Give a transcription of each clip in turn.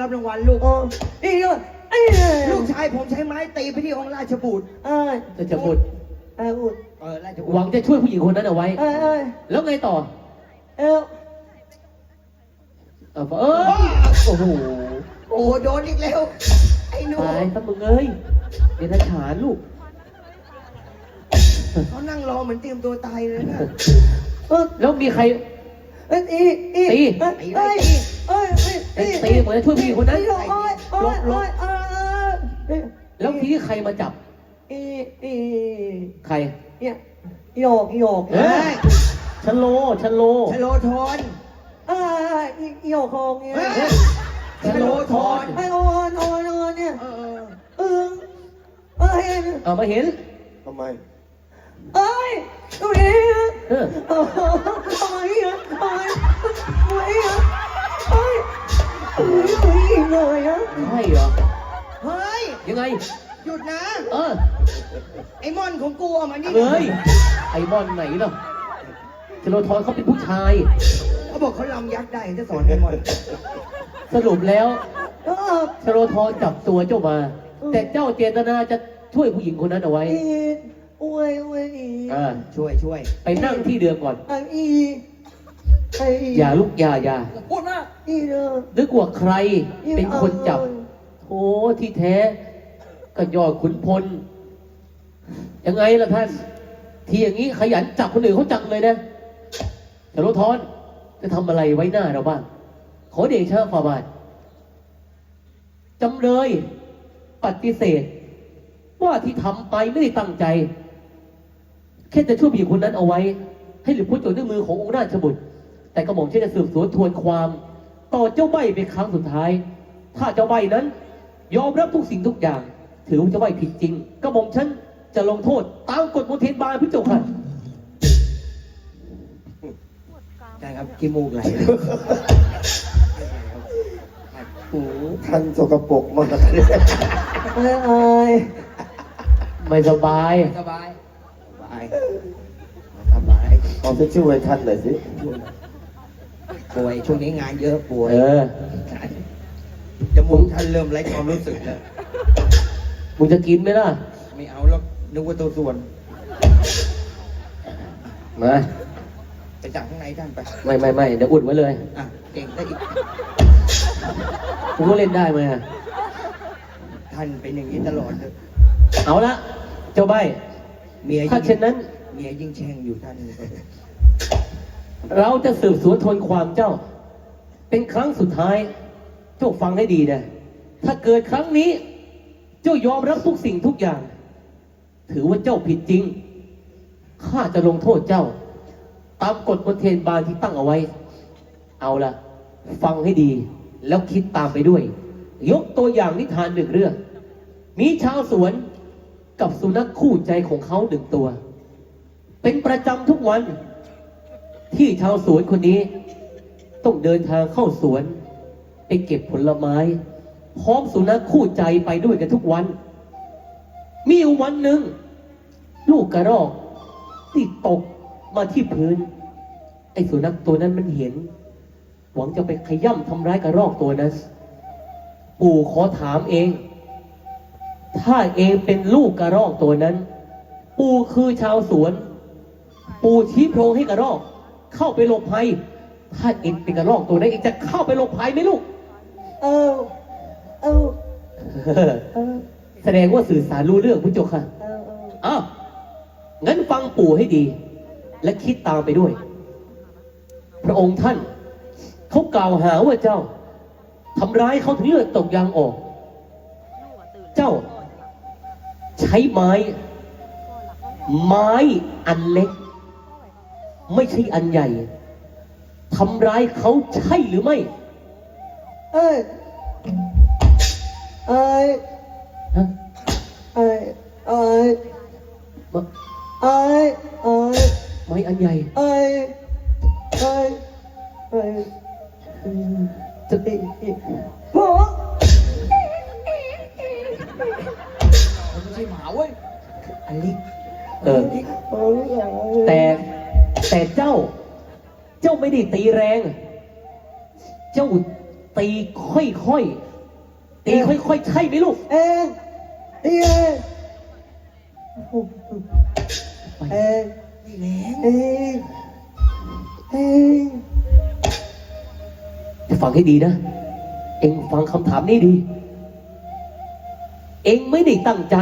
รับรางวัลลูก โอ้นี่ก็ไอ้เลูกชายผมใช้ไม้ตีไปที่องค์ราชบุตร เอ้ยจะจะบุตรเอ้ยอุดเออราชบุตหวังรจะช่วยผู้หญิงคนนั้นเอาไว้ เอ้ยเอ้ยแล้วไงต่อ เอ้ยเออเอยโอ้โหโอ้โหโดนอีกแล้ว ไอ้หนูตายซะมึงเอ้ยเดรัจฉานลูก เขานั่งรอเหมือนเตรียมตัวตายเลยนะ เออแล้วมีใคร เอ้ยอีอีตี เอ้ยเอ้ย เอ้ยตีเหมือนจะช่วยผู้หญิงคนนั้นเอ้ยเอ้ยเอ้ยเอ้ยเอ้ยเอ้ยแล้วทีนี้ใครมาจับ อีอีใครเนี่ยโยกโยกเอ้ยชะโลชะโลชโลทอนเอ้ยโยกคองเนี่ยเฮ้ยชโลทอนไอ้ออนออนออนเนี่ยเออเอึงเอ้ยเอามาเห็นทำไมเอ้ยตรงนี้เออเอ้ยเอ้ยเอ้ยเอ้ย เอ้ยเอ้ยเอ้ยเลยอะใช่เหรอ เฮ้ย ยังไง หยุดนะ เออ ไอ้มอนของกูเอามานี่เอ้ย ไอ้บอลไหนเนาะชโลทอนเขาเป็นผู้ชาย เขาบอกเขาลำยักษ์ได้จะสอนไอ้มอน สรุปแล้วเออชโลทอนจับตัวเจ้ามา แต่เจ้าเจตนาจะช่วยผู้หญิงคนนั้นเอาไว้ อีอวยอวยอีอ่า ช่วยช่วยไปนั่งที่เดิมก่อนไอ้ อีไอ้อย่าลุกอย่าอย่าพูดมากอีเด้อนึกว่าใครเป็นคนจับโอ้ที่แท้ ก็ยอดขุนพล ยังไงล่ะท่าน ที่อย่างนี้ขยันจับคนอื่นเขาจังเลยนะแต่รถทอนจะทำอะไรไว้หน้าเราบ้าง ขอเดชะฝ่าบาทจำเลยปฏิเสธ ว่าที่ทำไปไม่ได้ตั้งใจ แค่จะช่วยผู้หญิงคนนั้นเอาไว้ ให้หลุดพ้นจากเนื้อมือขององค์ราชบุตร แต่กระหม่อมเช่นจะสืบสวนทวนความ ต่อเจ้าใบเป็นครั้งสุดท้าย ถ้าเจ้าใบนั้น ยอมรับทุกสิ่งทุกอย่าง ถือว่าเจ้าใบผิดจริงกระหม่อมฉันจะลงโทษตามกฎมนเทียนบาลพิจารณาได้ครับขี้มูกไหลโอ้โหท่านสกปรกมากเอ้ยเอ้ยไม่สบายสบายสบายสบายเอาจะช่วยท่านหน่อยสิ ป่วยช่วงนี้งานเยอะป่วยเออ จมูกท่านเริ่มไร้ความรู้สึกแล้ว มึงจะกินไหมล่ะ ไม่เอาแล้วนึกว่าตัวส่วน มา ไปจากข้างในท่านไป ไม่ไม่ไม่เดี๋ยวอุดไว้เลย อะ เก่งได้อีก กูก็เล่นได้ไหมอะท่านเป็นอย่างนี้ตลอดเลยเอาละ เจ้าใบ เมียถ้ายิ่งเช่นนั้น เมียยิ่งแช่งอยู่ท่าน เราจะสืบสวนทนความเจ้า เป็นครั้งสุดท้าย เจ้าฟังให้ดีนะ ถ้าเกิดครั้งนี้ เจ้ายอมรับทุกสิ่งทุกอย่าง ถือว่าเจ้าผิดจริง ข้าจะลงโทษเจ้า ตามกฎบนเทียนบานที่ตั้งเอาไว้ เอาละฟังให้ดี แล้วคิดตามไปด้วย ยกตัวอย่างนิทานหนึ่งเรื่อง มีชาวสวนกับสุนัขคู่ใจของเขาหนึ่งตัว เป็นประจำทุกวัน ที่ชาวสวนคนนี้ ต้องเดินทางเข้าสวน ไปเก็บผลไม้ พร้อมสุนัขคู่ใจไปด้วยกันทุกวัน มีวันหนึ่ง ลูกกระรอกที่ตกมาที่พื้น ไอ้สุนัขตัวนั้นมันเห็น หวังจะไปขย่ำทำร้ายกระรอกตัวนั้น ปู่ขอถามเอง ถ้าเองเป็นลูกกระรอกตัวนั้น ปู่คือชาวสวน ปู่ชี้โพรงให้กระรอก เข้าไปหลบภัย ถ้าเองเป็นกระรอกตัวนั้นเองจะเข้าไปหลบภัยไหมลูก เออ เออ เออ แสดงว่าสื่อสารรู้เรื่องพุทธเจ้าค่ะเออ เออ อ้าวงั้นฟังปู่ให้ดี และคิดตามไปด้วย พระองค์ท่านเขากล่าวหาว่าเจ้าทำร้ายเขาถึงเลือดตกยางออก เจ้า ใช้ไม้ ไม้อันเล็ก ไม่ใช่อันใหญ่ทำร้ายเขาใช่หรือไม่ เอ้ย เอ้ย ฮะเอ้ย เอ้ยมะเอ้ย เอ้ย ไม้อันใหญ่ เอ้ย ตีแรง เจ้าตีค่อยตีค่อยๆ ใช่ไหมลูก เองเองเองเองเองฟังให้ดีนะ เอ็งฟังคำถามนี้ดี เอ็งไม่ได้ตั้งใจ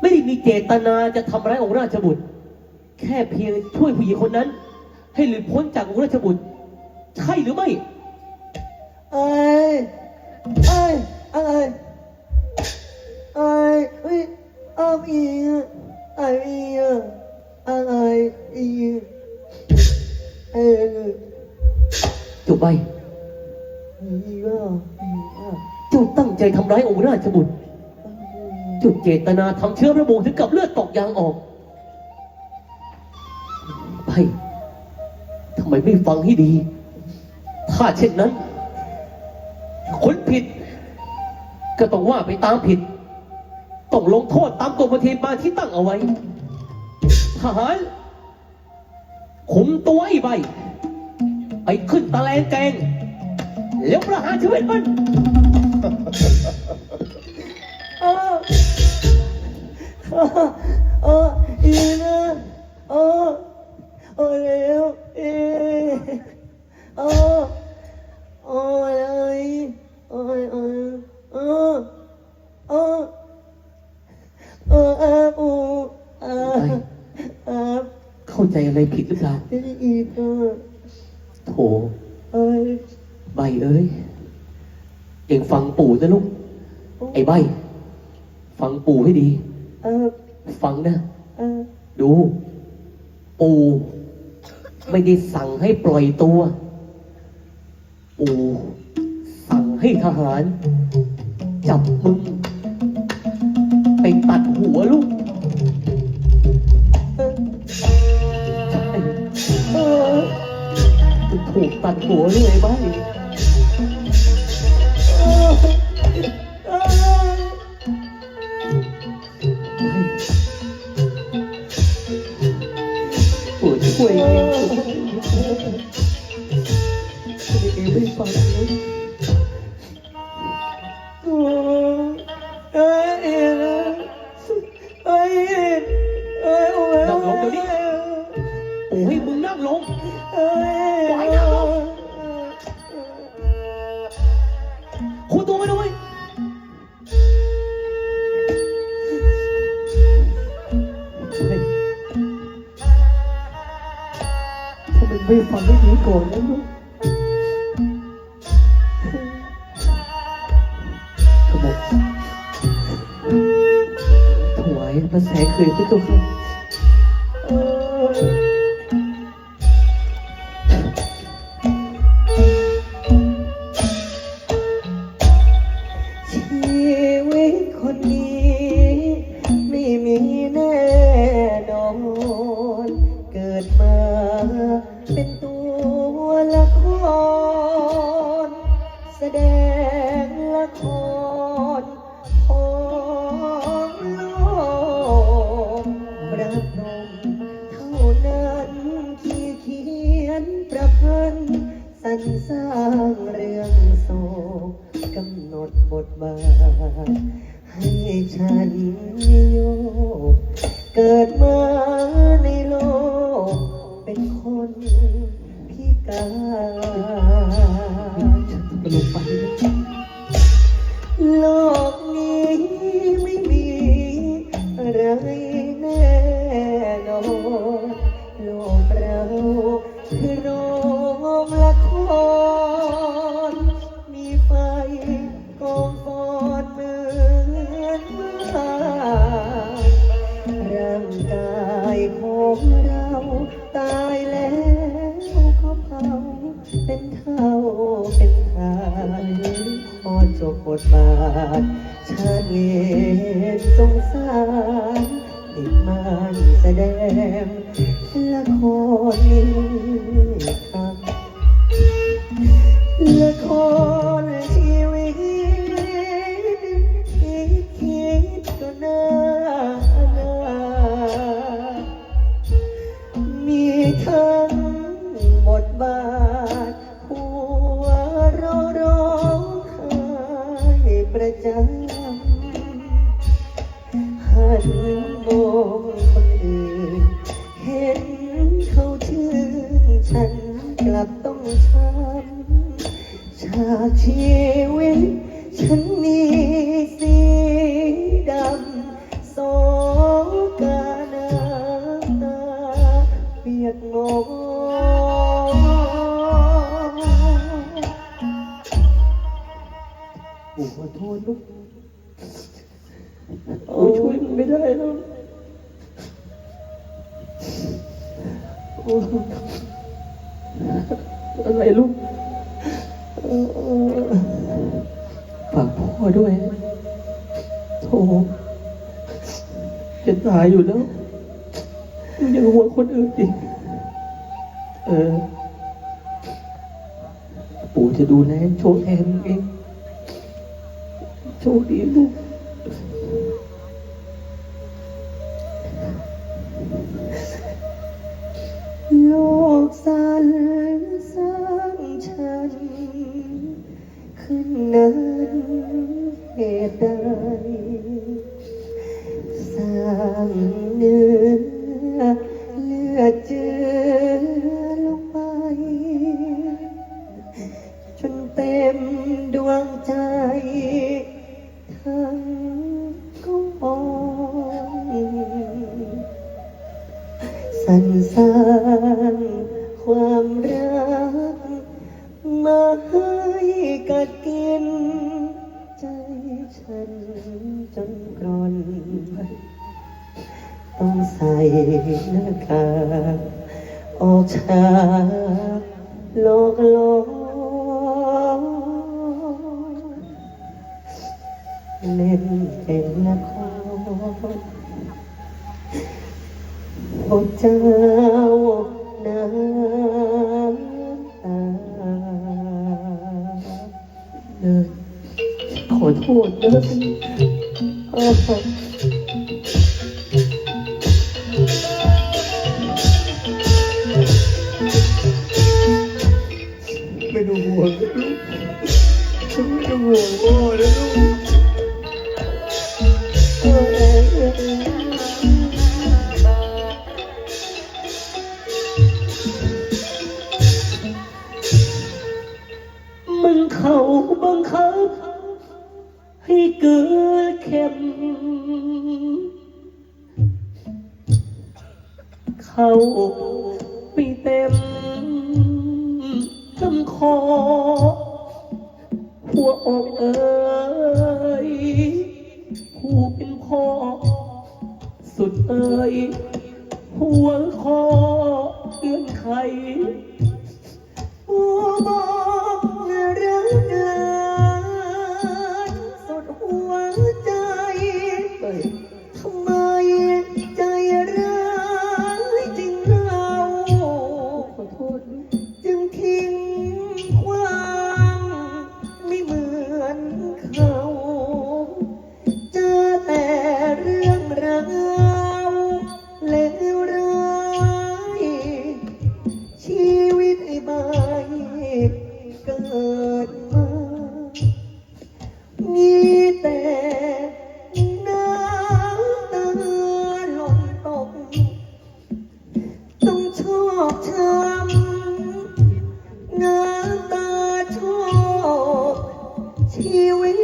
ไม่ได้มีเจตนาจะทำร้ายองค์ราชบุตร แค่เพียงช่วยผู้หญิงคนนั้น ให้หลุดพ้นจากองค์ราชบุตร ใช่หรือไม่ เอ้ย เอ้ย เอ้ย เอ้ยเอ้ยเอาอีกเอ้ยอีกเอ้ยอีกเอ้ยจบไปอีกอะอีกอะเจ้าตั้งใจทำร้ายองค์ราชบุตรเจุดเจตนาทำเชื้อระบงถึงกับเลือดตกยางออก ไปทำไมไม่ฟังให้ดี ถ้าเช่นนั้น คนผิด ก็ต้องว่าไปตามผิด ต้องลงโทษตามกฎประเทศบาที่ตั้งเอาไว้ ทหารคุมตัวไอ้ใบ ไปขึ้นตะแลงแกง แล้วประหารชีวิตมันเออเอออีกนะเออเออเร็วเออเออเออเลยเออเออเออเออเออเอออูเออเออเข้าใจอะไรผิดหรือเปล่าที่อีกอะโถเอ้ยใบเอ้ย เองฟังปู่นะลูก ไอ้ใบ ฟังปู่ให้ดี เออ ฟังนะเออ ดู ปู่ไม่ได้สั่งให้ปล่อยตัว ปู่สั่งให้ทหาร จับมึงไปตัดหัวลูกเออใช่เออมึงถูกตัดหัวเลยใบเออเออปู่ช่วย ไม่ฟังเลยเออเออเออเออเออนั่งลงเดี๋ยวนี้ปู่ให้มึงนั่งลงเออคุมตัวมาด้วยทำไมไม่ฟังให้ดีก่อนนะลูก ภายพระแสเคยพระเขา ให้ฉันอยู่เกิดมาในโลก เป็นคนพิการกระลุกไป อจำชาชีวิต ฉันมีสีดำโศกาน้ำตาเปียกหมองปู่ขอโทษลูกโอ้ช่วยมันไม่ได้แล้วโอ้อะไรลูก ฝากพ่อด้วยโธ่จะตายอยู่แล้วยังห่วงคนอื่นอีก เออ ปู่จะดูแลโชว์แทนเอง โชคดีลูก สรรสร้างความรัก มาให้กัดกิน ใจฉันจนกรนต้องใส่หน้ากากออกฉากหลกหลอนเล่นเป็นละคร พระเจ้าน้ำตาเดินขอโทษนะ ไปเต็มลำคอหัวอกเอ๋ยผู้เป็นพ่อ สุดเอ๋ย ชีวิต